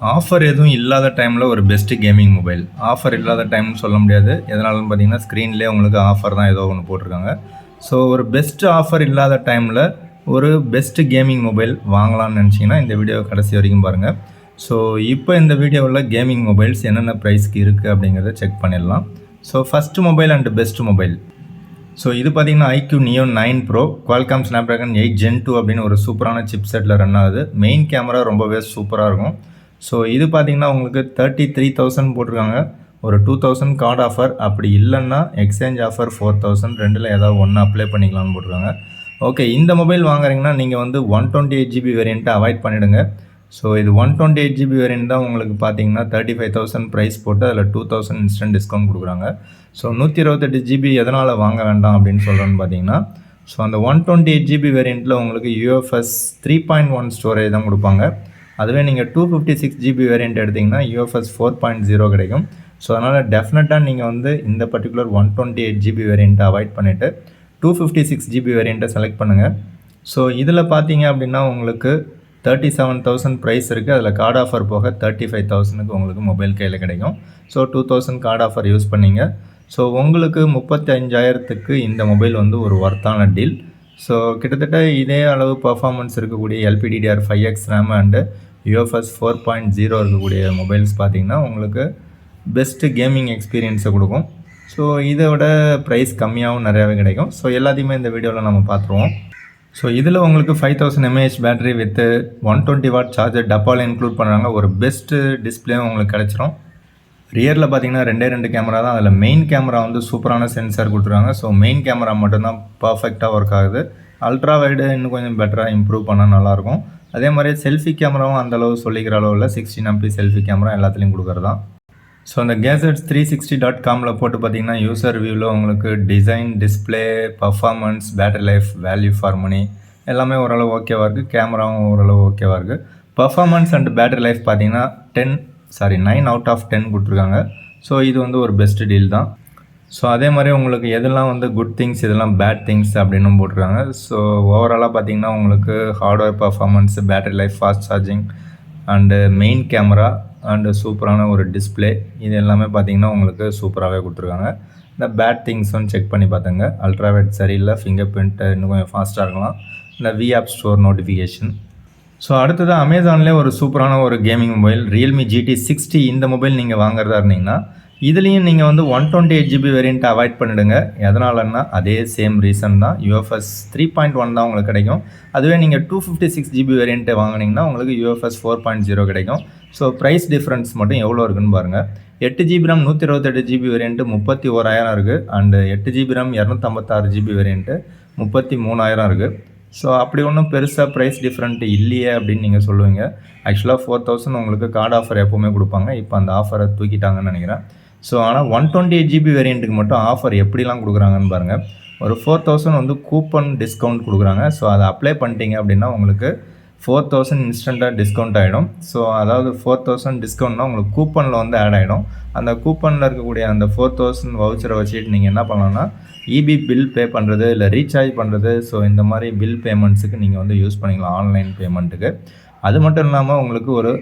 Offer எதுவும் இல்லாத டைமில் ஒரு பெஸ்ட்டு கேமிங் மொபைல் ஆஃபர் இல்லாத டைம்னு சொல்ல முடியாது. எதனாலும் பார்த்தீங்கன்னா ஸ்க்ரீன்லேயே உங்களுக்கு ஆஃபர் தான் ஏதோ ஒன்று போட்டிருக்காங்க. ஸோ ஒரு பெஸ்ட்டு ஆஃபர் இல்லாத டைமில் ஒரு பெஸ்ட்டு கேமிங் மொபைல் வாங்கலாம்னு நினச்சிங்கன்னா இந்த வீடியோ கடைசி வரைக்கும் பாருங்கள் ஸோ இப்போ இந்த வீடியோவில் கேமிங் மொபைல்ஸ் என்னென்ன ப்ரைஸ்க்கு இருக்குது அப்படிங்கிறத செக் பண்ணிடலாம். So first mobile and best mobile so இது பார்த்தீங்கன்னா iQOO Neo nine Pro Qualcomm Snapdragon eight Gen two அப்படின்னு ஒரு சூப்பரான சிப் செட்டில் ரன் ஆகுது. மெயின் கேமரா ரொம்பவே சூப்பராக இருக்கும். ஸோ இது பார்த்தீங்கன்னா உங்களுக்கு தேர்ட்டி த்ரீ தௌசண்ட் போட்டிருக்காங்க. ஒரு டூ தௌசண்ட் கார்டு ஆஃபர் அப்படி இல்லைன்னா எக்ஸ்சேஞ்ச் ஆஃபர் ஃபோர் தௌசண்ட் ரெண்டில் ஏதாவது ஒன்று அப்ளை பண்ணிக்கலாம்னு போட்டிருக்காங்க. ஓகே இந்த மொபைல் வாங்குறீங்கன்னா நீங்கள் வந்து ஒன் டுவெண்ட்டி எயிட் ஜிபி வேரியண்ட்டை அவாய்ட் பண்ணிவிடுங்க ஸோ இது one twenty eight GB variant தான் உங்களுக்கு பார்த்தீங்கன்னா தேர்ட்டி ஃபைவ் தௌசண்ட் ப்ரைஸ் போட்டு அதில் டூ தௌசண்ட் இன்ஸ்டன்ட் டிஸ்கவுண்ட் கொடுக்குறாங்க. ஸோ நூற்றி இருபத்தெட்டு ஜிபி எதனால் வாங்க வேண்டாம் அப்படின்னு சொல்கிறேன்னு பார்த்தீங்கன்னா ஸோ அந்த ஒன் டுவெண்ட்டி எயிட் ஜிபி வேரியண்ட்டில் உங்களுக்கு UFS three point one storage தான் கொடுப்பாங்க. அதுவே நீங்கள் two fifty six GB variant எடுத்திங்கன்னா யூஎஃப்எஸ் ஃபோர் பாயிண்ட் ஜீரோ கிடைக்கும். ஸோ அதனால் டெஃபினட்டாக நீங்கள் வந்து இந்த particular one twenty eight GB வேரியண்ட்டை avoid பண்ணிவிட்டு டூ ஃபிஃப்டி சிக்ஸ் ஜிபி வேரியண்ட்டை செலக்ட் பண்ணுங்கள் ஸோ இதில் பார்த்தீங்க அப்படின்னா உங்களுக்கு தேர்ட்டி செவன் தௌசண்ட் ப்ரைஸ் இருக்குது அதில் கார்டு ஆஃபர் போக தேர்ட்டி ஃபைவ் தௌசண்ட்க்கு உங்களுக்கு மொபைல் கையில் கிடைக்கும். So two thousand card offer use பண்ணிங்க. ஸோ உங்களுக்கு முப்பத்தி அஞ்சாயிரத்துக்கு இந்த மொபைல் வந்து ஒரு ஒர்த்தான டீல் ஸோ கிட்டத்தட்ட இதே அளவு பர்ஃபார்மன்ஸ் இருக்கக்கூடிய LPDDR five X RAM and UFS four point zero இருக்கக்கூடிய மொபைல்ஸ் பார்த்தீங்கன்னா உங்களுக்கு பெஸ்ட்டு கேமிங் எக்ஸ்பீரியன்ஸை கொடுக்கும். ஸோ இதோட ப்ரைஸ் கம்மியாகவும் நிறையாவே கிடைக்கும். ஸோ எல்லாத்தையுமே இந்த வீடியோவில் நம்ம பார்த்துருவோம். ஸோ இதில் உங்களுக்கு five thousand mAh battery with one twenty watt charger டப்பாவில் இன்க்ளூட் பண்ணுறாங்க ஒரு பெஸ்ட்டு டிஸ்பிளேவும் உங்களுக்கு கிடச்சிரும். ரியரில் பார்த்தீங்கன்னா ரெண்டே ரெண்டு கேமரா தான். அதில் மெயின் கேமரா வந்து சூப்பரான சென்சார் கொடுத்துருக்காங்க. ஸோ மெயின் கேமரா மட்டும்தான் பர்ஃபெக்டாக ஒர்க் ஆகுது. அல்ட்ரா வைடு இன்னும் கொஞ்சம் பெட்டராக இம்ப்ரூவ் பண்ணால் நல்லாயிருக்கும். அதே மாதிரி செல்ஃபி கேமராவும் அந்தளவு சொல்லிக்கிற அளவில் சிக்ஸ்டீன் எம்பி செல்ஃபி கேமரா எல்லாத்துலேயும் கொடுக்குறது. தான் ஸோ அந்த கேசட்ஸ் த்ரீ சிக்ஸ்டி டாட் காமில் போட்டு பார்த்தீங்கன்னா யூசர் வியூவில் உங்களுக்கு design display performance battery life value for money எல்லாமே ஓரளவு ஓகேவாக இருக்குது கேமராவும் ஓரளவு ஓகேவாக இருக்குது பர்ஃபார்மன்ஸ் அண்ட் பேட்டரி லைஃப் பார்த்தீங்கன்னா ten sorry nine out of ten கொடுத்துருக்காங்க. ஸோ இது வந்து ஒரு பெஸ்ட் டீல் தான். ஸோ அதே மாதிரி உங்களுக்கு எதெல்லாம் வந்து குட் திங்ஸ் இதெல்லாம் பேட் திங்ஸ் அப்படின்னு போட்டிருக்காங்க. ஸோ ஓவராலாக பார்த்தீங்கன்னா உங்களுக்கு hardware performance battery life fast charging and main camera and சூப்பரான ஒரு டிஸ்பிளே இது எல்லாமே பார்த்தீங்கன்னா உங்களுக்கு சூப்பராகவே கொடுத்துருக்காங்க. இந்த பேட் திங்ஸும் செக் பண்ணி பார்த்துங்க. அல்ட்ராவேட் சரியில்லை ஃபிங்கர் பிரிண்ட்டு இன்னும் கொஞ்சம் ஃபாஸ்ட்டாக இருக்கலாம். இந்த we app store notification so அடுத்தது அமேசான்லேயே ஒரு சூப்பரான ஒரு gaming mobile Realme GT sixty இந்த மொபைல் நீங்கள் வாங்குறதா இருந்தீங்கன்னா இதுலேயும் நீங்கள் வந்து ஒன் டுவெண்ட்டி எயிட் ஜிபி வேரியண்ட்டை அவாய்ட் பண்ணிவிடுங்க எதனாலன்னா அதே சேம் ரீசன் தான். யூஎஃப்எஸ் த்ரீ பாயிண்ட் ஒன் தான் உங்களுக்கு கிடைக்கும். அதுவே நீங்கள் டூ ஃபிஃப்டி சிக்ஸ் ஜிபி வேரியண்ட்டை வாங்கினீங்கன்னா உங்களுக்கு யூஎஃப்எஸ் ஃபோர் பாயிண்ட் ஜீரோ கிடைக்கும். ஸோ ப்ரைஸ் டிஃப்ரென்ஸ் மட்டும் எவ்வளோ இருக்குன்னு பாருங்கள் எட்டு ஜிபி ரேம் நூற்றி இருபத்தெட்டு ஜிபி வேரியண்ட்டு முப்பத்தி ஓராயிரம் இருக்குது அண்டு எட்டு ஜிபி ரேம் இரநூத்தம்பத்தாறு ஜிபி வேரியண்ட்டு முப்பத்தி மூணாயிரம் இருக்குது ஸோ அப்படி ஒன்றும் பெருசாக ப்ரைஸ் டிஃப்ரெண்ட் இல்லையே அப்படின்னு நீங்கள் சொல்லுவீங்க. ஆக்சுவலாக ஃபோர் தௌசண்ட் உங்களுக்கு கார்டு ஆஃபர் எப்போவுமே கொடுப்பாங்க. இப்போ அந்த ஆஃபரை தூக்கிட்டாங்கன்னு நினைக்கிறேன். ஸோ ஆனால் ஒன் டுவெண்ட்டி எயிட் ஜிபி வேரியண்ட்டுக்கு மட்டும் ஆஃபர் எப்படிலாம் கொடுக்குறாங்கன்னு பாருங்கள் ஒரு ஃபோர் தௌசண்ட் வந்து கூப்பன் டிஸ்கவுண்ட் கொடுக்குறாங்க. ஸோ அதை அப்ளை பண்ணிட்டீங்க அப்படின்னா உங்களுக்கு ஃபோர் தௌசண்ட் இன்ஸ்டண்ட்டாக டிஸ்கவுண்ட் ஆகிடும் ஸோ அதாவது ஃபோர் தௌசண்ட் டிஸ்கவுண்ட்னா உங்களுக்கு கூப்பனில் வந்து ஆட் ஆகிடும் அந்த கூப்பனில் இருக்கக்கூடிய அந்த ஃபோர் தௌசண்ட் வவுச்சரை வச்சுட்டு நீங்கள் என்ன பண்ணலாம்னா இபி பில் பே பண்ணுறது இல்லை ரீசார்ஜ் பண்ணுறது ஸோ இந்த மாதிரி பில் பேமெண்ட்ஸுக்கு நீங்கள் வந்து யூஸ் பண்ணிக்கலாம் ஆன்லைன் பேமெண்ட்டுக்கு அது மட்டும் இல்லாமல் உங்களுக்கு ஒரு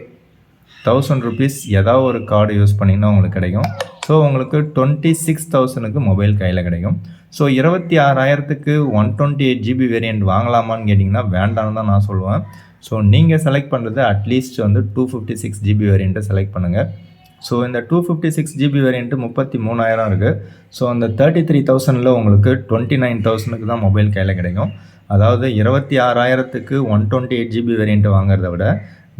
தௌசண்ட் ருபீஸ் ஏதாவது ஒரு கார்டு யூஸ் பண்ணிங்கன்னா உங்களுக்கு கிடைக்கும். ஸோ உங்களுக்கு டுவெண்ட்டி சிக்ஸ் தௌசண்ட்க்கு மொபைல் கையில் கிடைக்கும். ஸோ இருபத்தி ஆறாயிரத்துக்கு one twenty eight GB variant வாங்கலாமான்னு கேட்டிங்கன்னா வேண்டாம்னு தான் நான் சொல்லுவேன். ஸோ நீங்கள் செலக்ட் பண்ணுறது அட்லீஸ்ட் வந்து டூ ஃபிஃப்டி சிக்ஸ் ஜிபி வேரியண்ட்டை செலக்ட் பண்ணுங்கள் ஸோ இந்த two fifty six GB variant முப்பத்தி மூணாயிரம் இருக்குது ஸோ அந்த தேர்ட்டி த்ரீ தௌசண்டில் உங்களுக்கு டுவெண்ட்டி நைன் தௌசண்ட்க்கு தான் மொபைல் கையில் கிடைக்கும். அதாவது இருபத்தி ஆறாயிரத்துக்கு one twenty eight GB variant வாங்குறத விட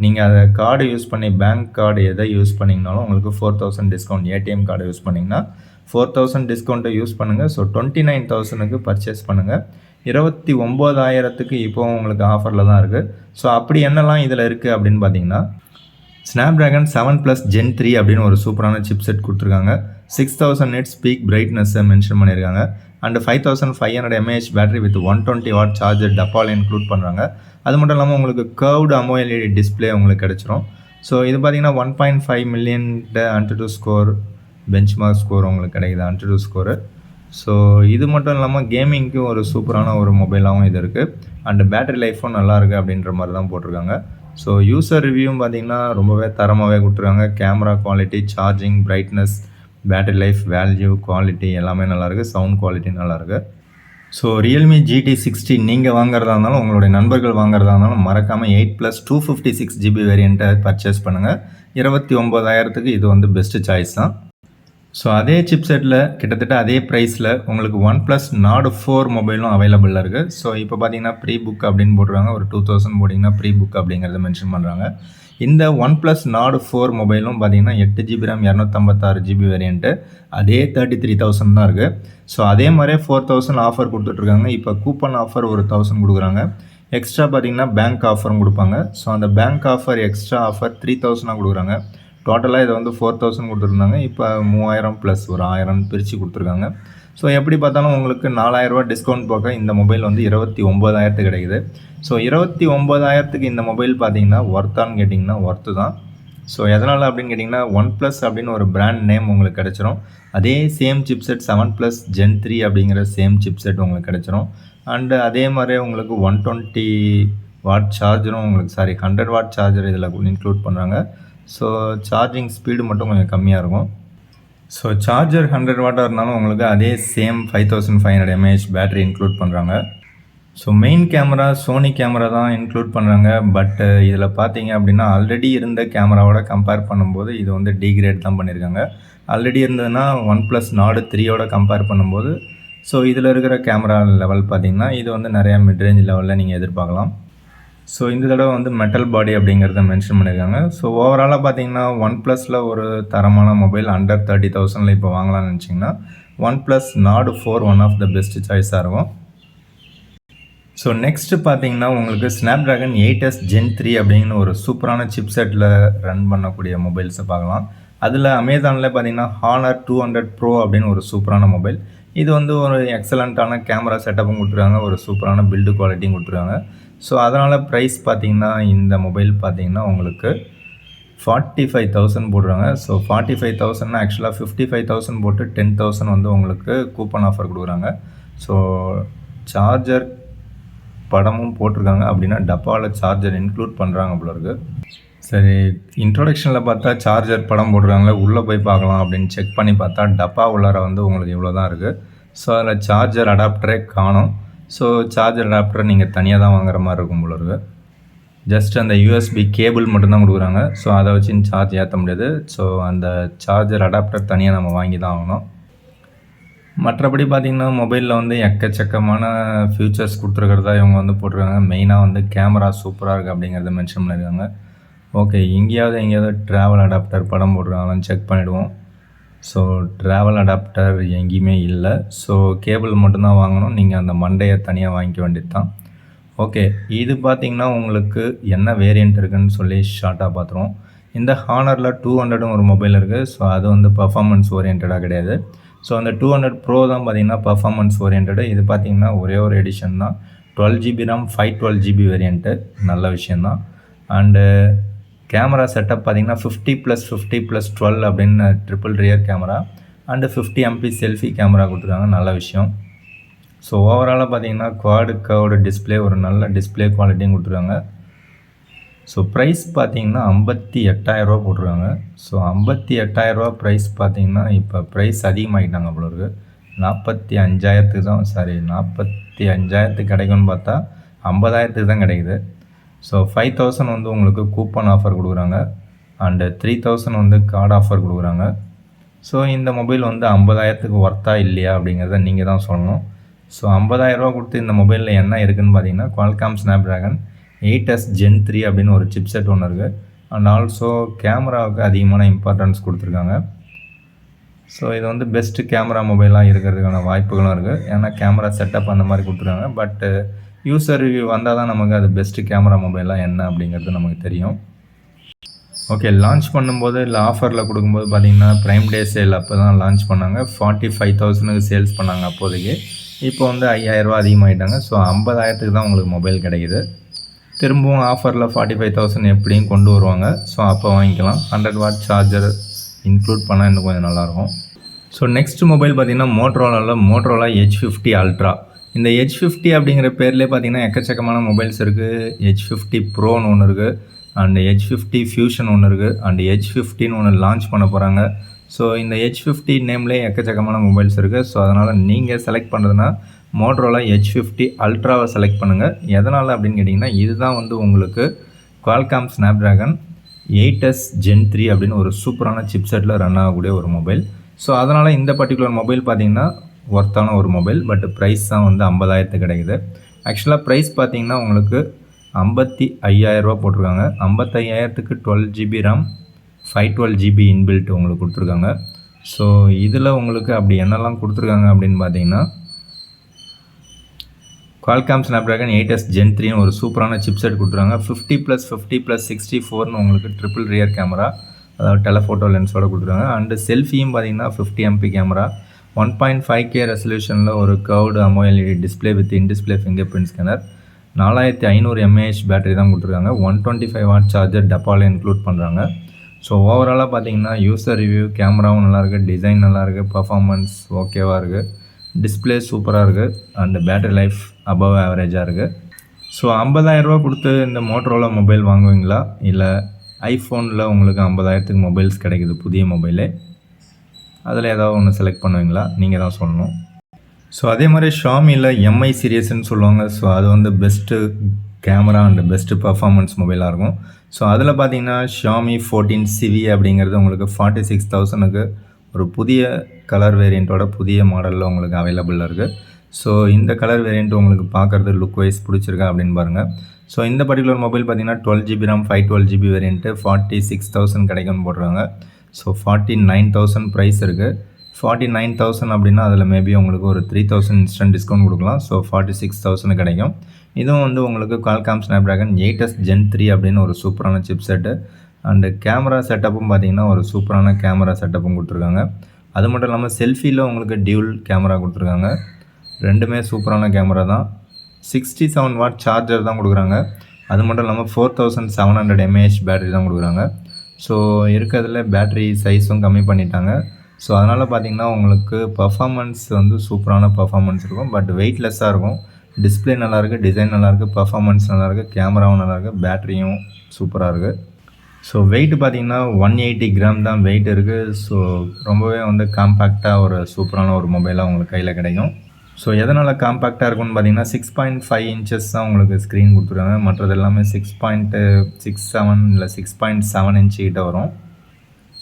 நீங்கள் அதை கார்டு யூஸ் பண்ணி பேங்க் கார்டு எதை யூஸ் பண்ணிங்கனாலும் உங்களுக்கு four thousand discount ATM card use பண்ணிங்கன்னா ஃபோர் தௌசண்ட் டிஸ்கவுண்ட்டை யூஸ் பண்ணுங்கள் ஸோ டுவெண்ட்டி நைன் தௌசண்ட்க்கு பர்ச்சேஸ் பண்ணுங்கள் இருபத்தி ஒம்பதாயிரத்துக்கு இப்போவும் உங்களுக்கு ஆஃபரில் தான் இருக்குது ஸோ அப்படி என்னெல்லாம் இதில் இருக்குது அப்படின்னு பார்த்தீங்கன்னா Snapdragon seven plus Gen three அப்படின்னு ஒரு சூப்பரான சிப் செட் கொடுத்துருக்காங்க. சிக்ஸ் தௌசண்ட் நெட் ஸ்பீக் பிரைட்னஸ்ஸை மென்ஷன் பண்ணியிருக்காங்க. And five thousand five hundred mAh battery with one twenty watt charger டப்பால் include பண்ணுறாங்க அது மட்டும் இல்லாமல் உங்களுக்கு கர்வ்டு அமோஎல்இடி டிஸ்பிளே உங்களுக்கு கிடச்சிரும். ஸோ இது பார்த்தீங்கன்னா one point five million and two score benchmark score உங்களுக்கு கிடைக்குது டூ ஸ்கோரு ஸோ இது மட்டும் இல்லாமல் கேமிங்க்கு ஒரு சூப்பரான ஒரு மொபைலாகவும் இது இருக்குது அண்டு பேட்டரி லைஃப்பும் நல்லா இருக்குது அப்படின்ற மாதிரி தான் போட்டிருக்காங்க. ஸோ யூசர் ரிவ்யூவும் பார்த்தீங்கன்னா ரொம்பவே தரமாகவே கொடுத்துருக்காங்க. Camera quality charging brightness battery life value quality எல்லாமே நல்லாயிருக்கு சவுண்ட் குவாலிட்டி நல்லாயிருக்கு ஸோ ரியல்மி ஜிடி சிக்ஸ்டி நீங்கள் வாங்குறதா இருந்தாலும் உங்களுடைய நண்பர்கள் வாங்குறதா இருந்தாலும் மறக்காமல் eight plus two fifty six GB வேரியண்ட்டை purchase பண்ணுங்கள் இருபத்தி ஒம்பதாயிரத்துக்கு இது வந்து பெஸ்ட்டு சாய்ஸ் தான். ஸோ அதே சிப்செட்டில் கிட்டத்தட்ட அதே ப்ரைஸில் உங்களுக்கு ஒன் ப்ளஸ் நாடு ஃபோர் மொபைலும் அவைலபிளாக இருக்குது ஸோ இப்போ பார்த்தீங்கன்னா ப்ரீ புக் அப்படின்னு போடுறாங்க ஒரு டூ தௌசண்ட் போட்டிங்கன்னா ப்ரீ புக் அப்படிங்கிறத மென்ஷன் பண்ணுறாங்க இந்த ஒன் ப்ளஸ் நாடு ஃபோர் மொபைலும் பார்த்தீங்கன்னா எட்டு ஜிபி ரேம் இரநூத்தம்பத்தாறு ஜிபி வேரியண்ட்டு அதே தேர்ட்டி த்ரீ தௌசண்ட் தான் இருக்குது ஸோ அதே மாதிரியே ஃபோர் தௌசண்ட் ஆஃபர் கொடுத்துட்ருக்காங்க. இப்போ கூப்பன் ஆஃபர் ஒரு தௌசண்ட் கொடுக்குறாங்க. எக்ஸ்ட்ரா பார்த்தீங்கன்னா பேங்க் ஆஃபரும் கொடுப்பாங்க. ஸோ அந்த bank offer extra offer three தௌசண்டாக கொடுக்குறாங்க. டோட்டலாக இதை வந்து ஃபோர் தௌசண்ட் கொடுத்துருந்தாங்க. இப்போ மூவாயிரம் ப்ளஸ் ஒரு ஆயிரம் பிரித்து கொடுத்துருக்காங்க. ஸோ எப்படி பார்த்தாலும் உங்களுக்கு நாலாயிரரூவா டிஸ்கவுண்ட் போக இந்த மொபைல் வந்து இருபத்தி ஒம்பதாயிரத்துக்கு கிடைக்குது. ஸோ இருபத்தி ஒம்பதாயிரத்துக்கு இந்த மொபைல் பார்த்தீங்கன்னா ஒர்த்தான்னு கேட்டிங்கன்னா ஒர்த்து தான். ஸோ எதனால் அப்படின்னு கேட்டிங்கன்னா ஒன் ப்ளஸ் அப்படின்னு ஒரு பிராண்ட் நேம் உங்களுக்கு கிடச்சிரும். அதே same chipset seven plus Gen three அப்படிங்கிற சேம் சிப்செட் உங்களுக்கு கிடச்சிரும். அண்டு அதே மாதிரி உங்களுக்கு ஒன் டுவெண்ட்டி வாட் சார்ஜரும் உங்களுக்கு சாரி ஹண்ட்ரட் வாட் சார்ஜர் இதில் இன்க்ளூட் பண்ணுறாங்க ஸோ சார்ஜிங் ஸ்பீடு மட்டும் கொஞ்சம் கம்மியாக இருக்கும். ஸோ சார்ஜர் ஹண்ட்ரட் வாட்டாக இருந்தாலும் உங்களுக்கு அதே same five thousand five hundred mAh battery include பண்ணுறாங்க so main camera Sony camera தான் இன்க்ளூட் பண்ணுறாங்க பட் இதில் பார்த்தீங்க அப்படின்னா ஆல்ரெடி இருந்த கேமராவோட கம்பேர் பண்ணும்போது இது வந்து டிகிரேட் தான் பண்ணியிருக்காங்க ஆல்ரெடி இருந்ததுன்னா ஒன் ப்ளஸ் நாடு த்ரீயோட கம்பேர் பண்ணும்போது ஸோ இதில் இருக்கிற கேமரா லெவல் பார்த்தீங்கன்னா இது வந்து நிறையா மிட்ரேஞ்ச் லெவலில் நீங்கள் எதிர்பார்க்கலாம். ஸோ இந்த தடவை வந்து மெட்டல் பாடி அப்படிங்கிறத மென்ஷன் பண்ணியிருக்காங்க. ஸோ ஓவராலாக பார்த்தீங்கன்னா ஒன் ப்ளஸில் ஒரு தரமான மொபைல் அண்டர் தேர்ட்டி தௌசண்டில் இப்போ வாங்கலாம்னு நினச்சிங்கன்னா OnePlus Nord four one of the best சாய்ஸாக இருக்கும். ஸோ நெக்ஸ்ட்டு பார்த்தீங்கன்னா உங்களுக்கு Snapdragon eight S Gen three அப்படிங்கிற ஒரு சூப்பரான சிப்செட்டில் ரன் பண்ணக்கூடிய மொபைல்ஸை பார்க்கலாம். அதில் அமேசானில் பார்த்தீங்கன்னா ஹானர் டூ ஹண்ட்ரட் ப்ரோ அப்படின்னு ஒரு சூப்பரான மொபைல் இது வந்து ஒரு எக்ஸலண்ட்டான கேமரா செட்டப்பும் கொடுத்துருக்காங்க. ஒரு சூப்பரான பில்டு குவாலிட்டியும் கொடுத்துருக்காங்க. ஸோ அதனால் ப்ரைஸ் பார்த்தீங்கன்னா இந்த மொபைல் பார்த்தீங்கன்னா உங்களுக்கு ஃபார்ட்டி ஃபைவ் தௌசண்ட் போடுறாங்க. ஸோ ஃபார்ட்டி ஃபைவ் தௌசண்ட்னா ஆக்சுவலாக ஃபிஃப்டி ஃபைவ் தௌசண்ட் போட்டு டென் தௌசண்ட் வந்து உங்களுக்கு கூப்பன் ஆஃபர் கொடுக்குறாங்க. ஸோ சார்ஜர் படமும் போட்டிருக்காங்க. அப்படின்னா டப்பாவில் சார்ஜர் இன்க்ளூட் பண்ணுறாங்க போல இருக்குது சரி இன்ட்ரொடக்ஷனில் பார்த்தா சார்ஜர் படம் போடுறாங்களே உள்ளே போய் பார்க்கலாம் அப்படின்னு செக் பண்ணி பார்த்தா டப்பா உள்ளார வந்து உங்களுக்கு இவ்வளோ தான் இருக்குது ஸோ அதில் சார்ஜர் அடாப்டரே காணும். ஸோ சார்ஜர் அடாப்டர் நீங்கள் தனியாக தான் வாங்குற மாதிரி இருக்கும் போல இருக்கு. ஜஸ்ட் அந்த யூஎஸ்பி கேபிள் மட்டும்தான் கொடுக்குறாங்க. ஸோ அதை வச்சு சார்ஜ் ஏற்ற முடியாது. ஸோ அந்த சார்ஜர் அடாப்டர் தனியாக நம்ம வாங்கி தான் ஆகணும். மற்றபடி பார்த்திங்கன்னா மொபைலில் வந்து எக்கச்சக்கமான ஃபியூச்சர்ஸ் கொடுத்துருக்கிறதா இவங்க வந்து போட்டிருக்காங்க. மெயினாக வந்து கேமரா சூப்பராக இருக்குது அப்படிங்கிறத மென்ஷன் பண்ணியிருக்காங்க. ஓகே எங்கேயாவது எங்கேயாவது ட்ராவல் அடாப்டர் படம் போடுறாங்களான்னு செக் பண்ணிவிடுவோம் ஸோ ட்ராவல் அடாப்டர் எங்கேயுமே இல்லை. ஸோ கேபிள் மட்டும்தான் வாங்கணும். நீங்கள் அந்த மண்டையை தனியாக வாங்கிக்க வேண்டியது தான் ஓகே இது பார்த்திங்கன்னா உங்களுக்கு என்ன வேரியண்ட் இருக்குதுன்னு சொல்லி ஷார்ட்டாக பார்த்துருவோம். இந்த ஹானரில் டூ ஹண்ட்ரடும் ஒரு மொபைல் இருக்குது ஸோ அது வந்து பர்ஃபார்மன்ஸ் ஓரியன்டாக கிடையாது. ஸோ அந்த டூ ஹண்ட்ரட் ப்ரோ தான் பார்த்திங்கன்னா பர்ஃபார்மன்ஸ் ஓரியன்டு இது பார்த்திங்கன்னா ஒரே ஒரு எடிஷன் தான். Twelve GB RAM five twelve GB variant நல்ல விஷயந்தான் அண்டு கேமரா செட்டப் பார்த்தீங்கன்னா fifty plus fifty plus twelve அப்படின்னு triple rear camera and fifty MP selfie camera கொடுத்துருக்காங்க. நல்ல விஷயம். ஸோ ஓவராலாக பார்த்தீங்கன்னா குவாடு கவுடு டிஸ்பிளே ஒரு நல்ல டிஸ்பிளே குவாலிட்டியும் கொடுத்துருக்காங்க. ஸோ ப்ரைஸ் பார்த்தீங்கன்னா ஐம்பத்தி எட்டாயிரரூபா போட்டிருக்காங்க. ஸோ ஐம்பத்தி எட்டாயிரரூபா ப்ரைஸ் பார்த்தீங்கன்னா இப்போ ப்ரைஸ் அதிகமாகிட்டாங்க அவ்வளோ இருக்குது நாற்பத்தி அஞ்சாயிரத்துக்கு தான் சாரி நாற்பத்தி அஞ்சாயிரத்துக்கு கிடைக்கும்னு பார்த்தா ஐம்பதாயிரத்துக்கு தான் கிடைக்குது. ஸோ ஃபைவ் தௌசண்ட் வந்து உங்களுக்கு கூப்பன் ஆஃபர் கொடுக்குறாங்க. அண்டு த்ரீ தௌசண்ட் வந்து கார்டு ஆஃபர் கொடுக்குறாங்க. ஸோ இந்த மொபைல் வந்து ஐம்பதாயிரத்துக்கு ஒர்த்தா இல்லையா அப்படிங்கிறத நீங்கள் தான் சொல்லணும். ஸோ ஐம்பதாயிரரூவா கொடுத்து இந்த மொபைலில் என்ன இருக்குதுன்னு பார்த்தீங்கன்னா Qualcomm Snapdragon eight S gen three அப்படின்னு ஒரு சிப்செட் ஒன்று இருக்குது அண்ட் ஆல்சோ கேமராவுக்கு அதிகமான இம்பார்ட்டன்ஸ் கொடுத்துருக்காங்க. ஸோ இது வந்து பெஸ்ட்டு கேமரா மொபைலாக இருக்கிறதுக்கான வாய்ப்புகளும் இருக்குது ஏன்னா கேமரா செட்டப் அந்த மாதிரி கொடுத்துருக்காங்க. பட்டு யூசர் ரிவ்யூ வந்தால் தான் நமக்கு அது பெஸ்ட்டு கேமரா மொபைலாக என்ன அப்படிங்கிறது நமக்கு தெரியும். ஓகே லான்ச் பண்ணும்போது இல்லை ஆஃபரில் கொடுக்கும்போது பார்த்தீங்கன்னா ப்ரைம் டே சேல் அப்போ தான் லான்ச் பண்ணாங்க. ஃபார்ட்டி ஃபைவ் தௌசண்ட்க்கு சேல்ஸ் பண்ணாங்க அப்போதைக்கு. இப்போ வந்து ஐயாயிரரூவா அதிகமாகிட்டாங்க ஸோ ஐம்பதாயிரத்துக்கு தான் உங்களுக்கு மொபைல் கிடைக்குது. திரும்பவும் ஆஃபரில் ஃபார்ட்டி ஃபைவ் தௌசண்ட் எப்படியும் கொண்டு வருவாங்க. ஸோ அப்போ வாங்கிக்கலாம். ஹண்ட்ரட் வாட் சார்ஜர் இன்க்ளூட் பண்ணால் இன்னும் கொஞ்சம் நல்லாயிருக்கும் ஸோ நெக்ஸ்ட் மொபைல் பார்த்திங்கன்னா மோட்ரோலாவில் மோட்ரோலா ஹெச் ஃபிஃப்டி அல்ட்ரா இந்த ஹெச் ஃபிஃப்டி அப்படிங்கிற பேர்லேயே பார்த்தீங்கன்னா எக்கச்சக்கமான மொபைல்ஸ் இருக்குது ஹெச் ஃபிஃப்டி ப்ரோன்னு ஒன்று இருக்குது அண்ட் ஹெச் ஃபிஃப்டி ஃபியூஷன் ஒன்று இருக்குது அண்ட் ஹெச் ஃபிஃப்டின்னு ஒன்று லான்ச் பண்ண போகிறாங்க ஸோ இந்த ஹெச் ஃபிஃப்டி நேம்லேயே எக்கச்சக்கமான மொபைல்ஸ் இருக்குது ஸோ அதனால் நீங்கள் செலக்ட் பண்ணுறதுனா மோட்ரோலா ஹெச் ஃபிஃப்டி அல்ட்ராவை செலக்ட் பண்ணுங்கள் எதனால் அப்படின்னு கேட்டிங்கன்னா இதுதான் வந்து உங்களுக்கு Qualcomm Snapdragon eight S gen three அப்படின்னு ஒரு சூப்பரான சிப்செட்டில் ரன் ஆகக்கூடிய ஒரு மொபைல் ஸோ அதனால் இந்த பர்டிகுலர் மொபைல் பார்த்தீங்கன்னா ஒர்த்தான ஒரு மொபைல் பட் ப்ரைஸ் தான் வந்து ஐம்பதாயிரத்து கிடைக்குது. ஆக்சுவலாக ப்ரைஸ் பார்த்தீங்கன்னா உங்களுக்கு ஐம்பத்தி ஐயாயிரரூபா போட்டிருக்காங்க. ஐம்பத்தையாயிரத்துக்கு twelve GB RAM five twelve GB inbuilt உங்களுக்கு கொடுத்துருக்காங்க. ஸோ இதில் உங்களுக்கு அப்படி என்னெல்லாம் கொடுத்துருக்காங்க அப்படின்னு பார்த்தீங்கன்னா Qualcomm Snapdragon eight S Gen த்ரீன்னு ஒரு சூப்பரான சிப்செட் கொடுத்துருக்காங்க. Fifty plus fifty plus sixty ஃபோர்னு உங்களுக்கு ட்ரிபிள் ரியர் கேமரா அதாவது டெலஃபோட்டோ லென்ஸோட கொடுத்துருக்காங்க. அண்டு செல்ஃபியும் பார்த்தீங்கன்னா fifty MP camera one point five K ரெசல்யூஷனில் ஒரு curved AMOLED display with in display fingerprint scanner நாலாயிரத்தி ஐநூறு எம்ஏஹெச் பேட்டரி தான் கொடுத்துருக்காங்க. One twenty five watt charger டப்பாவில் இன்க்ளூட் பண்ணுறாங்க ஸோ ஓவராலாக பார்த்தீங்கன்னா யூசர் ரிவ்யூ கேமராவும் நல்லாயிருக்கு டிசைன் நல்லாயிருக்கு பர்ஃபார்மன்ஸ் ஓகேவாக இருக்குது டிஸ்பிளே சூப்பராக இருக்குது அண்ட் பேட்டரி லைஃப் அபவ் ஆவரேஜாக இருக்குது ஸோ ஐம்பதாயிரரூபா கொடுத்து இந்த மோட்டரோலா மொபைல் வாங்குவீங்களா? இல்லை ஐஃபோனில் உங்களுக்கு ஐம்பதாயிரத்துக்கு மொபைல்ஸ் கிடைக்குது புதிய மொபைலே அதில் ஏதாவது ஒன்று செலக்ட் பண்ணுவீங்களா? நீங்கள் தான் சொல்லணும். ஸோ அதே மாதிரி ஷாமியில் எம்ஐ சீரியஸ்ன்னு சொல்லுவாங்க. ஸோ அது வந்து best camera and best performance மொபைலாக இருக்கும். ஸோ அதில் பார்த்தீங்கன்னா ஷாமி ஃபோர்டீன் சிவி அப்படிங்கிறது உங்களுக்கு ஃபார்ட்டி சிக்ஸ் தௌசண்ட்க்கு ஒரு புதிய கலர் வேரியண்ட்டோட புதிய மாடலில் உங்களுக்கு அவைலபிளாக இருக்குது ஸோ இந்த கலர் வேரியண்ட் உங்களுக்கு பார்க்குறது லுக் வைஸ் பிடிச்சிருக்கா அப்படின்னு பாருங்கள் ஸோ இந்த பர்டிகுலர் மொபைல் பார்த்தீங்கன்னா twelve GB RAM five twelve GB variant forty six thousand கிடைக்கும்னு போடுறாங்க so forty nine thousand price இருக்குது ஃபார்ட்டி நைன் தௌசண்ட் அப்படின்னா அதில் மேபி உங்களுக்கு ஒரு த்ரீ தௌசண்ட் இன்ஸ்டன்ட் டிஸ்கவுண்ட் கொடுக்கலாம். ஸோ ஃபார்ட்டி சிக்ஸ் தௌசண்ட் கிடைக்கும். இதுவும் வந்து உங்களுக்கு Qualcomm Snapdragon eight Gen three அப்படின்னு ஒரு சூப்பரான சிப் செட்டு அண்டு கேமரா செட்டப்பும் பார்த்தீங்கன்னா ஒரு சூப்பரான கேமரா செட்டப்பும் கொடுத்துருக்காங்க. அது மட்டும் இல்லாமல் செல்ஃபியில் உங்களுக்கு டியூல் கேமரா கொடுத்துருக்காங்க. ரெண்டுமே சூப்பரான கேமரா தான். சிக்ஸ்டி செவன் வாட் சார்ஜர் தான் கொடுக்குறாங்க. அது மட்டும் இல்லாமல் four thousand seven hundred mAh battery தான் கொடுக்குறாங்க. ஸோ இருக்கிறதுல பேட்டரி சைஸும் கம்மி பண்ணிட்டாங்க. ஸோ அதனால் பார்த்தீங்கன்னா உங்களுக்கு பர்ஃபாமன்ஸ் வந்து சூப்பரான பர்ஃபாமன்ஸ் இருக்கும். பட் வெயிட்லெஸ்ஸாக இருக்கும். டிஸ்பிளே நல்லாயிருக்கு டிசைன் நல்லாயிருக்கு பர்ஃபாமன்ஸ் நல்லாயிருக்கு கேமராவும் நல்லாயிருக்கு பேட்டரியும் சூப்பராக இருக்குது ஸோ வெயிட் பார்த்தீங்கன்னா ஒன் எயிட்டி கிராம் தான் வெயிட் இருக்குது ஸோ ரொம்பவே வந்து காம்பேக்டாக ஒரு சூப்பரான ஒரு மொபைலாக உங்களுக்கு கையில் கிடைக்கும். ஸோ எதனால் காம்பேக்டாக இருக்கும்னு பார்த்தீங்கன்னா சிக்ஸ் பாயிண்ட் ஃபைவ் இன்ச்சஸ் தான் உங்களுக்கு ஸ்க்ரீன் கொடுத்துருக்காங்க. மற்றது எல்லாமே சிக்ஸ் பாயிண்ட்டு சிக்ஸ் செவன் இல்லை சிக்ஸ் பாயிண்ட் செவன் இன்ச்சு கிட்ட வரும்.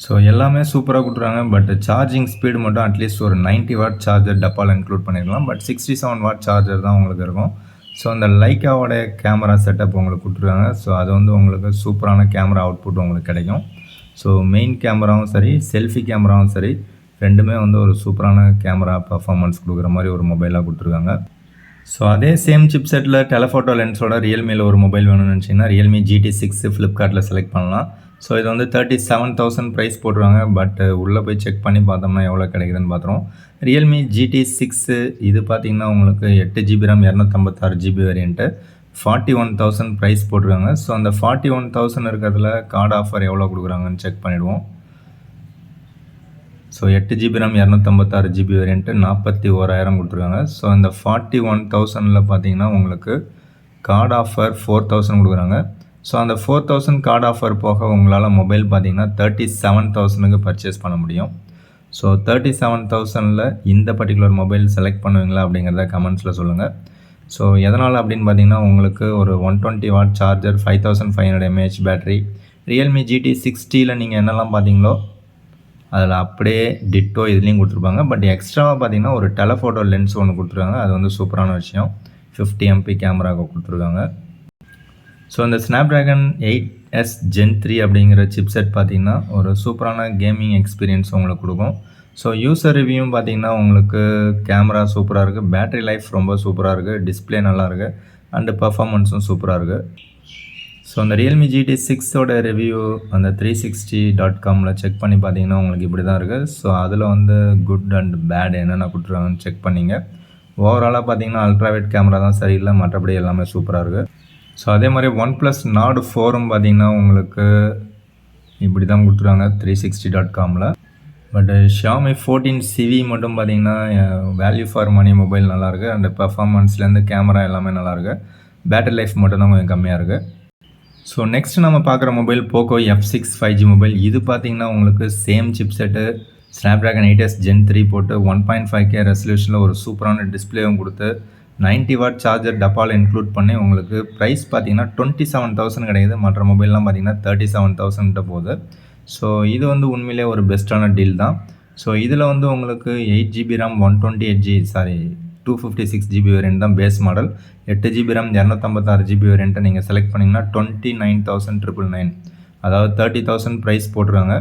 ஸோ எல்லாமே சூப்பராக கொடுத்துருக்காங்க. பட் சார்ஜிங் ஸ்பீடு மட்டும் அட்லீஸ்ட் ஒரு 90 வாட் சார்ஜர் டப்பாவில் இன்க்ளூட் பண்ணிடலாம் but sixty seven watt charger தான் உங்களுக்கு இருக்கும். ஸோ அந்த லைக்காவோட கேமரா செட்டப் உங்களுக்கு கொடுத்துருக்காங்க. ஸோ அது வந்து உங்களுக்கு சூப்பரான கேமரா அவுட்புட் உங்களுக்கு கிடைக்கும். ஸோ மெயின் கேமராவும் சரி செல்ஃபி கேமராவும் சரி. ரெண்டுமே வந்து ஒரு சூப்பரான கேமரா பர்ஃபார்மன்ஸ் கொடுக்குற மாதிரி ஒரு மொபைலாக கொடுத்துருக்காங்க. ஸோ அதே சேம் சிப் செட்டில் டெலஃபோட்டோ லென்ஸோட ரியல்மியில் ஒரு மொபைல் வேணும்னு நினச்சிங்கன்னா ரியல்மி ஜிடி சிக்ஸ் ஃப்ளிப்கார்ட்டில் செலக்ட் பண்ணலாம். ஸோ இது வந்து தேர்ட்டி செவன் தௌசண்ட் ப்ரைஸ் போட்டுருவாங்க பட் உள்ளே போய் செக் பண்ணி பார்த்தோம்னா எவ்வளோ கிடைக்குதுன்னு பார்த்துருவோம். ரியல்மி ஜிடி சிக்ஸு இது பார்த்தீங்கன்னா உங்களுக்கு எட்டு GB RAM இரநூத்தம்பத்தாறு GB variant forty one thousand price போட்டிருக்காங்க. ஸோ அந்த ஃபார்ட்டி ஒன் தௌசண்ட் இருக்கிறதுல கார்டு ஆஃபர் எவ்வளோ கொடுக்குறாங்கன்னு செக் பண்ணிவிடுவோம் ஸோ எட்டு ஜிபி ரேம் இரநூத்தம்பத்தாறு ஜிபி வேரியன்ட்டு நாற்பத்தி ஓராயிரம் கொடுத்துருக்காங்க. ஸோ அந்த ஃபார்ட்டி ஒன் தௌசண்டில் பார்த்தீங்கன்னா உங்களுக்கு கார்டு ஆஃபர் ஃபோர் தௌசண்ட் கொடுக்குறாங்க. ஸோ அந்த ஃபோர் தௌசண்ட் கார்டு ஆஃபர் போக உங்களால் மொபைல் பார்த்தீங்கன்னா தேர்ட்டி செவன் தௌசண்ட்க்கு பர்ச்சேஸ் பண்ண முடியும். ஸோ தேர்ட்டி செவன் தௌசண்டில் இந்த பர்டிகுலர் மொபைல் செலக்ட் பண்ணுவீங்களா அப்படிங்கிறத கமெண்ட்ஸில் சொல்லுங்கள் ஸோ எதனால் அப்படின்னு பார்த்தீங்கன்னா உங்களுக்கு ஒரு one twenty watt charger five thousand five hundred mAh battery Realme GT சிக்ஸ்டியில் நீங்கள் என்னெல்லாம் பார்த்தீங்களோ அதில் அப்படியே டிட்டோ இதுலேயும் கொடுத்துருப்பாங்க. பட் எக்ஸ்ட்ராவாக பார்த்தீங்கன்னா ஒரு டெலஃபோட்டோ லென்ஸ் ஒன்று கொடுத்துருக்காங்க. அது வந்து சூப்பரான விஷயம். ஃபிஃப்டி எம்பி கேமராவுக்கு கொடுத்துருக்காங்க. ஸோ இந்த Snapdragon eight S gen three அப்படிங்கிற சிப்செட் பார்த்தீங்கன்னா ஒரு சூப்பரான கேமிங் எக்ஸ்பீரியன்ஸ் உங்களுக்கு கொடுக்கும். ஸோ யூசர் ரிவ்யூவும் பார்த்தீங்கன்னா உங்களுக்கு கேமரா சூப்பராக இருக்குது பேட்டரி லைஃப் ரொம்ப சூப்பராக இருக்குது டிஸ்பிளே நல்லா இருக்குது அண்டு பர்ஃபாமன்ஸும் சூப்பராக இருக்குது ஸோ அந்த ரியல்மி ஜிடி சிக்ஸோட ரிவ்யூ அந்த த்ரீ சிக்ஸ்டி டாட் காமில் செக் பண்ணி பார்த்தீங்கன்னா உங்களுக்கு இப்படி தான் இருக்குது ஸோ அதில் வந்து குட் அண்ட் பேட் என்னென்ன கொடுத்துருவாங்கன்னு செக் பண்ணிங்க. ஓவராலாக பார்த்தீங்கன்னா அல்ட்ராவேட் கேமரா தான் சரியில்லை. மற்றபடி எல்லாமே சூப்பராக இருக்குது ஸோ அதே மாதிரி ஒன் ப்ளஸ் நாடு ஃபோரும் பார்த்தீங்கன்னா உங்களுக்கு இப்படி தான் கொடுத்துருக்காங்க த்ரீ சிக்ஸ்டி டாட் காமில் பட் ஷாமி ஃபோர்டீன் சிவி மட்டும் பார்த்தீங்கன்னா வேல்யூ ஃபார் மணி மொபைல் நல்லாயிருக்கு அண்ட் பெர்ஃபார்மன்ஸ்லேருந்து கேமரா எல்லாமே நல்லாயிருக்கு பேட்டரி லைஃப் மட்டும் தான் கொஞ்சம் கம்மியாக இருக்குது ஸோ நெக்ஸ்ட் நம்ம பார்க்குற mobile Poco F six five G mobile இது பார்த்தீங்கன்னா உங்களுக்கு same chipset Snapdragon eight S gen three போட்டு ஒன் பாயிண்ட் ஃபைவ் கே ரெசல்யூஷனில் ஒரு சூப்பரான டிஸ்பிளேவும் கொடுத்து 90 வாட் சார்ஜர் டப்பால் இன்க்ளூட் பண்ணி உங்களுக்கு ப்ரைஸ் பார்த்தீங்கன்னா டுவெண்ட்டி செவன் தௌசண்ட் கிடைக்குது மற்ற மொபைல்லாம் பார்த்தீங்கன்னா தேர்ட்டி செவன் தௌசண்ட்ட போகுது. ஸோ இது வந்து உண்மையிலே ஒரு பெஸ்ட்டான டீல் தான். ஸோ இதில் வந்து உங்களுக்கு eight GB RAM one twenty eight G sorry two fifty six GB variant தான் பேஸ் மாடல் எட்டு ஜிபி ரேம் இரநூத்தம்பத்தாறு ஜிபி வேரியண்ட்டை நீங்கள் செலக்ட் பண்ணிங்கன்னா twenty nine thousand triple nine அதாவது தேர்ட்டி தௌசண்ட் ப்ரைஸ் போட்டுருக்காங்க.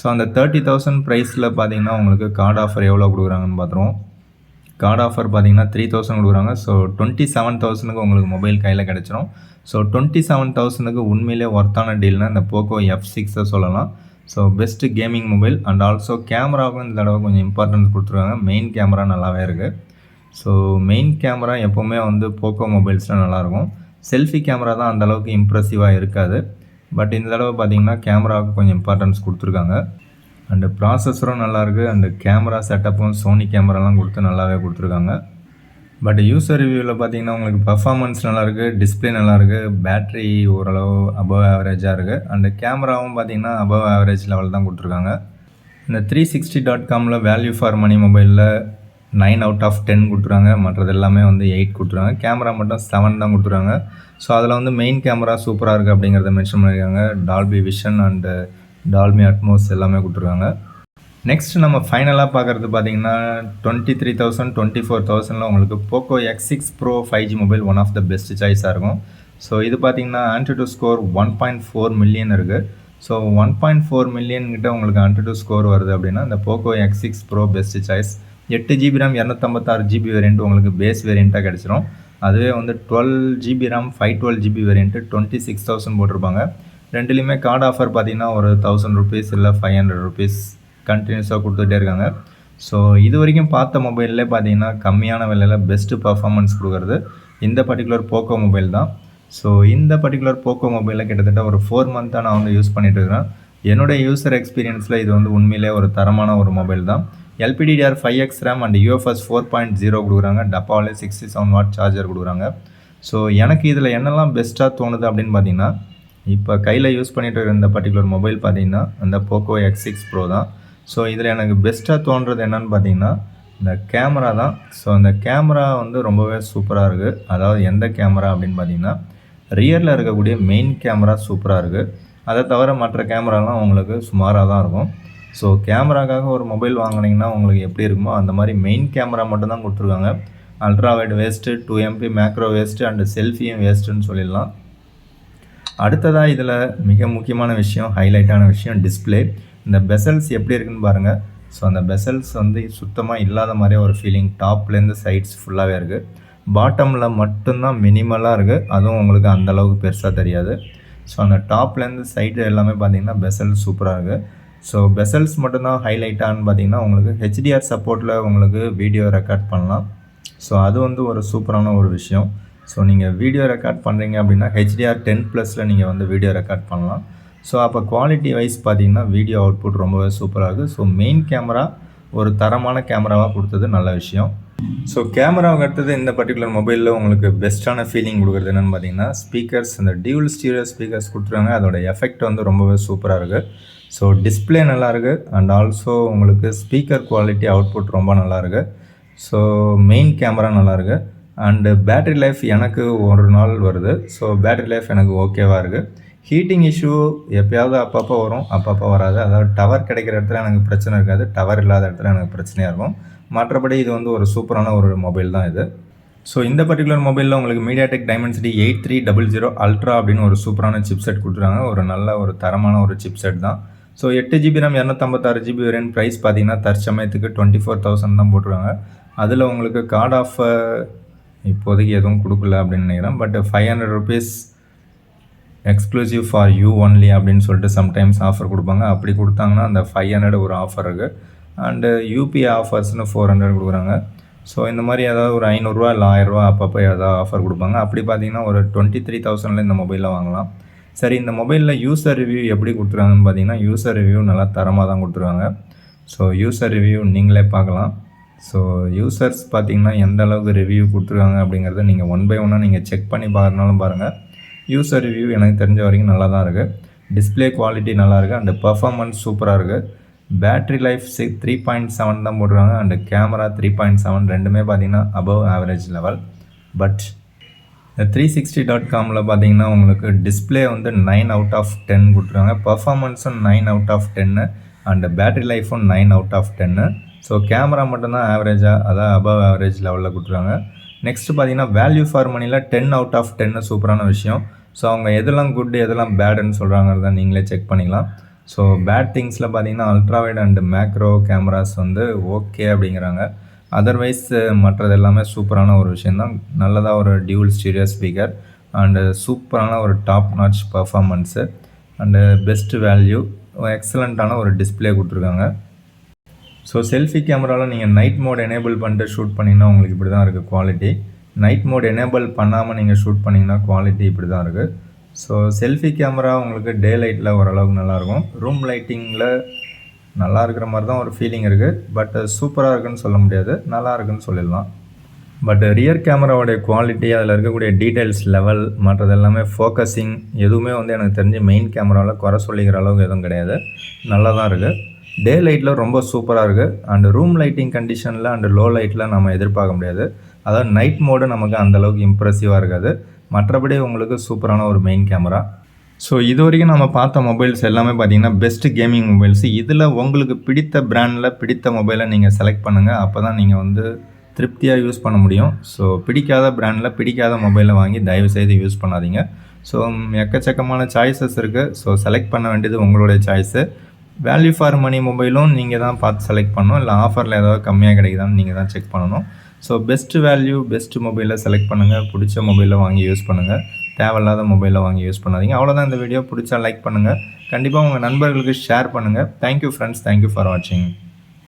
ஸோ அந்த தேர்ட்டி தௌசண்ட் ப்ரைஸில் பார்த்தீங்கன்னா உங்களுக்கு கார்டு ஆஃபர் எவ்வளோ கொடுக்குறாங்கன்னு பார்த்துருவோம் கார்டு ஆஃபர் பார்த்தீங்கன்னா த்ரீ தௌசண்ட் கொடுக்குறாங்க. ஸோ டுவெண்ட்டி செவன் தௌசண்ட்க்கு உங்களுக்கு மொபைல் கையில் கிடச்சிரும். ஸோ டுவெண்ட்டி செவன் தௌசண்ட்க்கு உண்மையிலே ஒர்த்தான டீல்னால் இந்த போக்கோ எஃப் சிக்ஸை சொல்லலாம். So best gaming mobile and also கேமராவுக்கும் இந்த தடவை கொஞ்சம் இம்பார்ட்டன்ஸ் கொடுத்துருக்காங்க. மெயின் கேமரா நல்லாவே இருக்குது ஸோ மெயின் கேமரா எப்போவுமே வந்து போக்கோ மொபைல்ஸில் நல்லாயிருக்கும். செல்ஃபி கேமரா தான் அந்த அளவுக்கு இம்ப்ரெசிவாக இருக்காது. பட் இந்த தடவை பார்த்தீங்கன்னா கேமராவுக்கு கொஞ்சம் இம்பார்ட்டன்ஸ் கொடுத்துருக்காங்க. அண்டு ப்ராசஸரும் நல்லாயிருக்கு. அண்டு கேமரா செட்டப்பும் சோனி கேமராலாம் கொடுத்து நல்லாவே கொடுத்துருக்காங்க. பட் யூசர் ரிவ்யூவில் பார்த்தீங்கன்னா உங்களுக்கு பர்ஃபாமன்ஸ் நல்லாயிருக்கு. டிஸ்பிளே நல்லாயிருக்கு. பேட்ரி ஓரளவு அபவ் ஆவரேஜாக இருக்குது அண்டு கேமராவும் பார்த்தீங்கன்னா அபவ் ஆவரேஜ் லெவல் தான் கொடுத்துருக்காங்க. இந்த த்ரீ சிக்ஸ்டி டாட் காமில் வேல்யூ ஃபார் மணி மொபைலில் நைன் அவுட் ஆஃப் டென் கொடுத்துருவாங்க மற்றது எல்லாமே வந்து எயிட் கொடுத்துருவாங்க கேமரா மட்டும் செவன் தான் கொடுத்துருவாங்க ஸோ அதில் வந்து மெயின் கேமரா சூப்பராக இருக்குது அப்படிங்கிறத மென்ஷன் பண்ணியிருக்காங்க. Dolby vision and Dolby Atmos எல்லாமே கொடுத்துருவாங்க நெக்ஸ்ட் நம்ம ஃபைனலாக பார்க்குறது பார்த்தீங்கன்னா twenty three thousand twenty four தௌசண்டில் உங்களுக்கு Poco X six pro five G mobile one of the best சாய்ஸாக இருக்கும். ஸோ இது பார்த்தீங்கன்னா AnTuTu score one point four million இருக்குது so one point four million கிட்ட உங்களுக்கு ஆன்டிடூ ஸ்கோர் வருது அப்படின்னா இந்த Poco X six pro best choice எட்டு ஜிபி ரேம் இரநூத்தம்பத்தாறு ஜிபி வேரியண்ட் உங்களுக்கு பேஸ் வேரியண்ட்டாக கிடச்சிரும். அதுவே வந்து twelve GB RAM five twelve GB variant twenty six thousand போட்டிருப்பாங்க. ரெண்டுலேயுமே கார்டு ஆஃபர் பார்த்தீங்கன்னா ஒரு தௌசண்ட் ருபீஸ் இல்லை ஃபைவ் ஹண்ட்ரட் ருபீஸ் கண்டினியூஸாக கொடுத்துட்டே இருக்காங்க. ஸோ இது வரைக்கும் பார்த்த மொபைல்லே பார்த்தீங்கன்னா கம்மியான விலையில் பெஸ்ட்டு பர்ஃபார்மன்ஸ் கொடுக்குறது இந்த பர்டிகுலர் போக்கோ மொபைல் தான். ஸோ இந்த பர்டிகுலர் போக்கோ மொபைலில் கிட்டத்தட்ட ஒரு ஃபோர் மந்த்தாக நான் வந்து யூஸ் பண்ணிகிட்டு இருக்கிறேன். என்னுடைய யூசர் எக்ஸ்பீரியன்ஸில் இது வந்து உண்மையிலே ஒரு தரமான ஒரு மொபைல் தான். LPDR five X RAM and UFS four point zero கொடுக்குறாங்க. டப்பாவிலே சிக்ஸ்டி செவன் வாட் சார்ஜர் கொடுக்குறாங்க. ஸோ எனக்கு இதில் என்னெல்லாம் பெஸ்ட்டாக தோணுது அப்படின்னு பார்த்தீங்கன்னா இப்போ கையில் யூஸ் பண்ணிகிட்டு இருக்கிற இந்த பர்டிகுலர் மொபைல் பார்த்தீங்கன்னா அந்த போக்கோ எக்ஸ் சிக்ஸ் ப்ரோ தான். ஸோ இதில் எனக்கு பெஸ்ட்டாக தோன்றது என்னென்னு பார்த்தீங்கன்னா இந்த கேமரா தான். ஸோ அந்த கேமரா வந்து ரொம்பவே சூப்பராக இருக்குது அதாவது எந்த கேமரா அப்படின்னு பார்த்தீங்கன்னா ரியரில் இருக்கக்கூடிய மெயின் கேமரா சூப்பராக இருக்குது அதை தவிர மற்ற கேமராலாம் உங்களுக்கு சுமாராக தான் இருக்கும். ஸோ கேமராக்காக ஒரு மொபைல் வாங்கினீங்கன்னா உங்களுக்கு எப்படி இருக்குமோ அந்த மாதிரி மெயின் கேமரா மட்டும் தான் கொடுத்துருக்காங்க. Ultra wide waste two MP macro waste and செல்ஃபியும் வேஸ்ட்டுன்னு சொல்லிடலாம். அடுத்ததாக இதில் மிக முக்கியமான விஷயம் ஹைலைட்டான விஷயம் டிஸ்பிளே இந்த பெசல்ஸ் எப்படி இருக்குன்னு பாருங்கள் ஸோ அந்த பெசல்ஸ் வந்து சுத்தமாக இல்லாத மாதிரியே ஒரு ஃபீலிங் டாப்லேருந்து சைட்ஸ் ஃபுல்லாகவே இருக்குது பாட்டமில் மட்டும்தான் மினிமலாக இருக்குது அதுவும் உங்களுக்கு அந்த அளவுக்கு பெருசாக தெரியாது. ஸோ அந்த டாப்லேருந்து சைடு எல்லாமே பார்த்திங்கன்னா பெசல் சூப்பராக இருக்குது ஸோ பெசல்ஸ் மட்டும்தான் ஹைலைட்டான்னு பார்த்தீங்கன்னா உங்களுக்கு ஹெச்டிஆர் சப்போர்ட்டில் உங்களுக்கு வீடியோ ரெக்கார்ட் பண்ணலாம். ஸோ அது வந்து ஒரு சூப்பரான ஒரு விஷயம். ஸோ நீங்கள் வீடியோ ரெக்கார்ட் பண்ணுறீங்க அப்படின்னா ஹெச்டிஆர் டென் ப்ளஸில் நீங்கள் வந்து வீடியோ ரெக்கார்ட் பண்ணலாம். ஸோ அப்போ குவாலிட்டி வைஸ் பார்த்தீங்கன்னா வீடியோ அவுட்புட் ரொம்பவே சூப்பராக இருக்குது ஸோ மெயின் கேமரா ஒரு தரமான கேமராவாக கொடுத்தது நல்ல விஷயம். ஸோ கேமராவுக்கு அடுத்தது இந்த பர்டிகுலர் மொபைலில் உங்களுக்கு பெஸ்ட்டான ஃபீலிங் கொடுக்குறது என்னென்னு பார்த்தீங்கன்னா ஸ்பீக்கர்ஸ் இந்த டியூல் ஸ்டீரியோ ஸ்பீக்கர்ஸ் கொடுத்துருவாங்க அதோட எஃபெக்ட் வந்து ரொம்பவே சூப்பராக இருக்குது ஸோ டிஸ்பிளே நல்லாயிருக்கு அண்ட் ஆல்சோ உங்களுக்கு ஸ்பீக்கர் குவாலிட்டி அவுட்புட் ரொம்ப நல்லா இருக்குது ஸோ மெயின் கேமரா நல்லாயிருக்கு அண்டு பேட்ரி லைஃப் எனக்கு ஒரு நாள் வருது. ஸோ பேட்ரி லைஃப் எனக்கு ஓகேவாக இருக்குது ஹீட்டிங் இஷ்யூ எப்பயாவது அப்பப்போ வரும் அப்பப்போ வராது. அதாவது டவர் கிடைக்கிற இடத்துல எனக்கு பிரச்சனை இருக்காது. டவர் இல்லாத இடத்துல எனக்கு பிரச்சனையாக இருக்கும். மற்றபடி இது வந்து ஒரு சூப்பரான ஒரு மொபைல் தான் இது. ஸோ இந்த பர்டிகுலர் மொபைலில் உங்களுக்கு MediaTek Dimensity eight three double zero ultra அப்படின்னு ஒரு சூப்பரான சிப்செட் கொடுத்துருக்காங்க. ஒரு நல்ல ஒரு தரமான ஒரு சிப்செட் தான். ஸோ எட்டு ஜிபி ரேம் இரநூத்தம்பத்தாறு ஜிபி வேரியன்ட் ப்ரைஸ் பார்த்தீங்கன்னா தற்சமயத்துக்கு டுவெண்ட்டி ஃபோர் தௌசண்ட் தான் போட்டுருக்காங்க. அதில் உங்களுக்கு கார்டு ஆஃப் இப்போதைக்கு எதுவும் கொடுக்கல அப்படின்னு நினைக்கிறேன். But five hundred rupees exclusive for you only அப்படின்னு சொல்லிட்டு சம்டைம்ஸ் ஆஃபர் கொடுப்பாங்க. அப்படி கொடுத்தாங்கன்னா அந்த ஃபைவ் ஹண்ட்ரட் ஒரு ஆஃபர் இருக்குது அண்டு யூபிஐ ஆஃபர்ஸ்னு ஃபோர் ஹண்ட்ரட் கொடுக்குறாங்க. ஸோ இந்த மாதிரி ஏதாவது ஒரு ஐநூறுரூவா இல்லை ஆயிரரூவா அப்பப்போ ஏதாவது ஆஃபர் கொடுப்பாங்க. அப்படி பார்த்தீங்கன்னா ஒரு டுவெண்ட்டி த்ரீ தௌசண்டில் இந்த மொபைலில் வாங்கலாம். சரி இந்த மொபைலில் யூசர் ரிவ்யூ எப்படி கொடுத்துருக்காங்கன்னு பார்த்தீங்கன்னா யூசர் ரிவ்யூ நல்லா தரமாக தான் கொடுத்துருவாங்க ஸோ யூசர் ரிவ்யூ நீங்களே பார்க்கலாம். ஸோ யூசர்ஸ் பார்த்தீங்கன்னா எந்த அளவுக்கு ரிவ்யூ கொடுத்துருக்காங்க அப்படிங்கிறத நீங்கள் ஒன் பை ஒன்னாக நீங்கள் செக் பண்ணி பார்க்குறனாலும் பாருங்கள் யூசர் ரிவ்யூ எனக்கு தெரிஞ்ச வரைக்கும் நல்லா தான் இருக்குது டிஸ்பிளே குவாலிட்டி நல்லாயிருக்கு அண்டு பர்ஃபாமன்ஸ் சூப்பராக இருக்குது battery life sick three point seven தான் போடுறாங்க and camera three point seven ரெண்டுமே பார்த்தீங்கன்னா அபவ் ஆவரேஜ் லெவல் பட் இந்த த்ரீ சிக்ஸ்டி டாட் காமில் பார்த்தீங்கன்னா உங்களுக்கு டிஸ்பிளே வந்து நைன் அவுட் ஆஃப் டென் கொடுத்துருக்காங்க. பர்ஃபாமன்ஸும் நைன் அவுட் ஆஃப் டென்னு அண்ட் பேட்டரி லைஃபும் நைன் அவுட் ஆஃப் டென்னு ஸோ கேமரா மட்டும்தான் ஆவரேஜாக அதான் அபவ் ஆவரேஜ் லெவலில் கொடுத்துருக்காங்க. நெக்ஸ்ட் பார்த்தீங்கன்னா வேல்யூ ஃபார் மணியில் டென் அவுட் ஆஃப் டென்னு சூப்பரான விஷயம். ஸோ அவங்க எதெல்லாம் குட் எதெல்லாம் பேடுன்னு சொல்கிறாங்கிறத நீங்களே செக் பண்ணிக்கலாம். ஸோ பேட் திங்ஸில் பார்த்தீங்கன்னா அல்ட்ராவைட் அண்ட் மேக்ரோ கேமராஸ் வந்து ஓகே அப்படிங்கிறாங்க. அதர்வைஸ் uh, மற்றது எல்லாமே சூப்பரான ஒரு விஷயந்தான் நல்லதாக ஒரு டியூல் ஸ்டீரியோ ஸ்பீக்கர் அண்டு சூப்பரான ஒரு top notch performance and best value எக்ஸலண்ட்டான ஒரு டிஸ்பிளே கொடுத்துருக்காங்க. ஸோ செல்ஃபி கேமராவில் நீங்கள் நைட் மோட் எனேபிள் பண்ணிட்டு ஷூட் பண்ணிங்கன்னா உங்களுக்கு இப்படி தான் இருக்குது குவாலிட்டி நைட் மோட் எனேபிள் பண்ணாமல் நீங்கள் ஷூட் பண்ணிங்கன்னா குவாலிட்டி இப்படி தான் இருக்குது ஸோ செல்ஃபி கேமரா உங்களுக்கு டே லைட்டில் ஓரளவுக்கு நல்லாயிருக்கும். ரூம் லைட்டிங்கில் நல்லா இருக்கிற மாதிரி தான் ஒரு ஃபீலிங் இருக்குது பட் சூப்பராக இருக்குன்னு சொல்ல முடியாது. நல்லா இருக்குன்னு சொல்லிடலாம். பட் ரியர் கேமராவோடைய குவாலிட்டி அதில் இருக்கக்கூடிய டீட்டெயில்ஸ் லெவல் மற்றது எல்லாமே ஃபோக்கஸிங் எதுவுமே வந்து எனக்கு தெரிஞ்சு மெயின் கேமராவில் குறை சொல்லிக்கிற அளவுக்கு எதுவும் கிடையாது. நல்லா தான் இருக்குது டே லைட்டில் ரொம்ப சூப்பராக இருக்குது அண்டு ரூம் லைட்டிங் கண்டிஷனில் அண்டு லோ லைட்டில் நம்ம எதிர்பார்க்க முடியாது. அதாவது நைட் மோடு நமக்கு அந்தளவுக்கு இம்ப்ரெசிவாக இருக்காது. மற்றபடி உங்களுக்கு சூப்பரான ஒரு மெயின் கேமரா ஸோ இது வரைக்கும் நம்ம பார்த்த மொபைல்ஸ் எல்லாமே பார்த்தீங்கன்னா பெஸ்ட்டு கேமிங் மொபைல்ஸ் இதில் உங்களுக்கு பிடித்த பிராண்டில் பிடித்த மொபைலை நீங்கள் செலக்ட் பண்ணுங்கள் அப்போ தான் நீங்கள் வந்து திருப்தியாக யூஸ் பண்ண முடியும். ஸோ பிடிக்காத பிராண்டில் பிடிக்காத மொபைலை வாங்கி தயவு செய்து யூஸ் பண்ணாதீங்க. ஸோ எக்கச்சக்கமான சாய்ஸஸ் இருக்குது ஸோ செலக்ட் பண்ண வேண்டியது உங்களுடைய சாய்ஸு வேல்யூ ஃபார் மணி மொபைலும் நீங்கள் தான் பார்த்து செலக்ட் பண்ணணும். இல்லை ஆஃபரில் ஏதாவது கம்மியாக கிடைக்குதான்னு நீங்கள் தான் செக் பண்ணணும். ஸோ பெஸ்ட் வேல்யூ பெஸ்ட் மொபைலை செலக்ட் பண்ணுங்கள் பிடிச்ச மொபைலை வாங்கி யூஸ் பண்ணுங்கள் தேவையில்லாத மொபைலில் வாங்கி யூஸ் பண்ணாதீங்க. அவ்வளோதான் இந்த வீடியோ பிடிச்சா லைக் பண்ணுங்கள் கண்டிப்பாக உங்கள் நண்பர்களுக்கு ஷேர் பண்ணுங்கள் தேங்க்யூ ஃப்ரெண்ட்ஸ் தேங்க்யூ ஃபார் வாட்சிங்